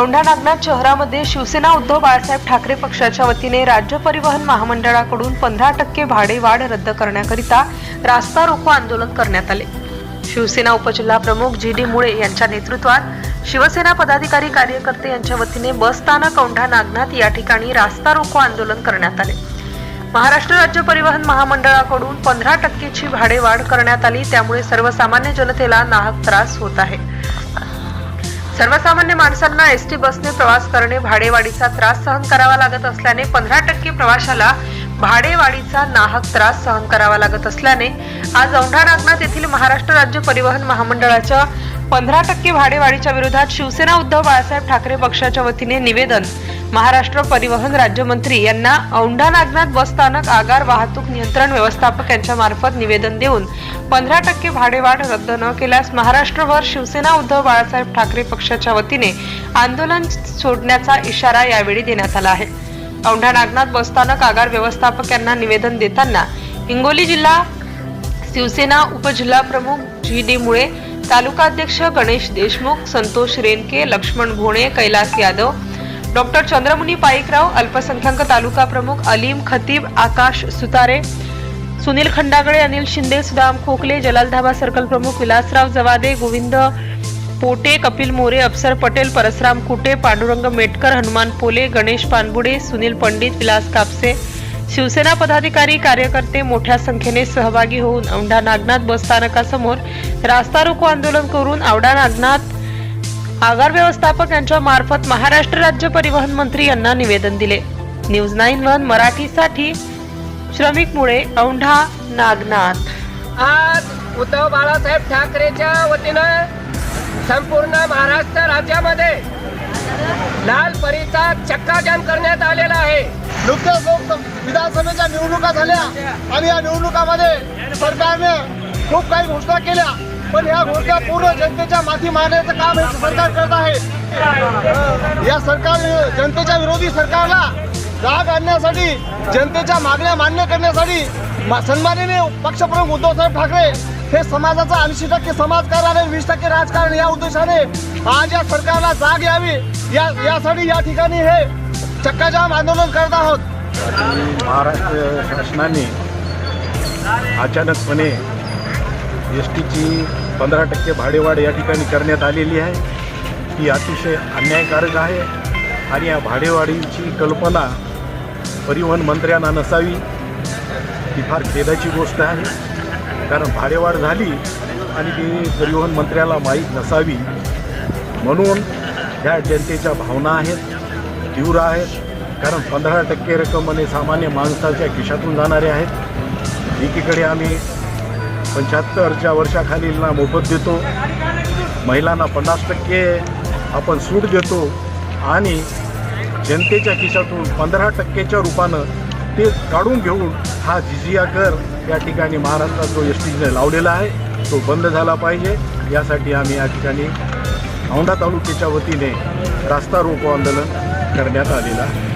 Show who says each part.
Speaker 1: औंढा नागनाथ शहरामध्ये शिवसेना उद्धव बाळासाहेब ठाकरे पक्षाच्या वतीने राज्य परिवहन महामंडळाकडून पंधरा टक्के भाडे वाढ रद्द करण्याकरिता रास्ता रोको आंदोलन करण्यात आले. शिवसेना उपजिल्हा प्रमुख जी डी मुळे यांच्या नेतृत्वात शिवसेना पदाधिकारी कार्यकर्ते यांच्या वतीने बस स्थानक औंढा नागनाथ या ठिकाणी रास्ता रोको आंदोलन करण्यात आले. महाराष्ट्र राज्य परिवहन महामंडळाकडून पंधरा टक्केची भाडे वाढ करण्यात आली त्यामुळे सर्वसामान्य जनतेला नाहक त्रास होत आहे. सर्वसामान्य माणसांना एस टी बसने प्रवास करणे भाडेवाढीचा त्रास सहन करावा लागत असल्याने पंधरा टक्के प्रवाशाला भाडेवाढीचा नाहक त्रास सहन करावा लागत असल्याने आज औंढा नागनाथ येथील महाराष्ट्र राज्य परिवहन महामंडळाच्या पंधरा टक्के भाडेवाढीच्या विरोधात शिवसेना उद्धव बाळासाहेब ठाकरे पक्षाच्या वतीने निवेदन महाराष्ट्र परिवहन राज्यमंत्री यांना औंढा नागनाथ बस स्थानक आगार वाहतूक नियंत्रण व्यवस्थापक यांच्या मार्फत निवेदन देऊन पंधरा टक्के भाडेवाढ रद्द न केल्यास महाराष्ट्रभर शिवसेना उद्धव बाळासाहेब ठाकरे पक्षाच्या वतीने आंदोलन सोडण्याचा इशारा यावेळी देण्यात आला आहे. औंढा नागनाथ बसस्थानक आगार व्यवस्थापक यांना निवेदन देताना हिंगोली जिल्हा शिवसेना उपजिल्हा प्रमुख जी डी मुळे तालुकाध्यक्ष गणेश देशमुख संतोष रेनके लक्ष्मण भोणे कैलास यादव डॉक्टर चंद्रमुनी पाईकराव अल्पसंख्याक तालुका प्रमुख अलीम खतीब आकाश सुतारे सुनील खंडागळे अनिल शिंदे सुदाम खोकले जलाल धाबा सर्कल प्रमुख विलासराव जवादे गोविंद पोटे कपिल मोरे अफसर पटेल परसराम कुटे पांडुरंग मेटकर हनुमान पोले गणेश पानबुडे सुनील पंडित विलास कापसे शिवसेना पदाधिकारी कार्यकर्ते मोठ्या संख्येने सहभागी होऊन औंढा नागनाथ बस स्थानकासमोर रास्ता रोको आंदोलन करून औंढा नागनाथ आगार व्यवस्थापक यांच्या मार्फत महाराष्ट्र राज्य परिवहन मंत्री यांना निवेदन दिले. न्यूज नाईन वन मराठीसाठी श्रमिक मुळे औंढा नागनाथ.
Speaker 2: आज उद्धव बाळासाहेब ठाकरेच्या वतीनं संपूर्ण महाराष्ट्र राज्यामध्ये लाल परीचा चक्काजाम करण्यात आलेला आहे.
Speaker 3: नुकत्याच लोक विधानसभेच्या निवडणुका झाल्या आणि या निवडणुकामध्ये सरकारने खूप काही घोषणा केल्या. पण या घोषणा पूर्ण जनतेच्या माथी मारण्याचं काम हे सरकार करत आहे. या सरकार जनतेच्या विरोधी सरकारला जाग आणण्यासाठी जनतेच्या मागण्या मान्य करण्यासाठी मा- सन्माननीय पक्षप्रमुख उद्धवसाहेब ठाकरे हे समाजाचा ऐंशी टक्के समाजकारण आणि वीस टक्के राजकारण या उद्देशाने आज या सरकारला जाग यावी. या यासाठी या ठिकाणी हे चक्काजाम आंदोलन करत आहोत.
Speaker 4: महाराष्ट्र शासनाने अचानकपणे एस टीची पंधरा टक्के भाडेवाढ या ठिकाणी करण्यात आलेली आहे. ही अतिशय अन्यायकारक आहे आणि या भाडेवाढीची कल्पना परिवहन मंत्र्यांना नसावी ही फार खेदाची गोष्ट आहे. कारण भाडेवाढ झाली आणि ती परिवहन मंत्र्याला माहीत नसावी. म्हणून ह्या जनतेच्या भावना आहेत तीव्र आहेत. कारण पंधरा टक्के रक्कम म्हणजे सामान्य माणसाच्या खिशातून जाणारे आहेत. एकीकडे आम्ही पंच्याहत्तरच्या वर्षाखालीलना मोफत देतो. महिलांना पन्नास टक्के आपण सूट देतो. आणि जनतेच्या खिशातून पंधरा टक्केच्या रूपानं ते काढून घेऊन हा जिजिया कर या ठिकाणी महाराष्ट्रात जो एस टीने लावलेला आहे तो बंद झाला पाहिजे. यासाठी आम्ही या ठिकाणी औंढा तालुक्याच्या वतीने रास्ता रोको आंदोलन करण्यात आलेलं आहे.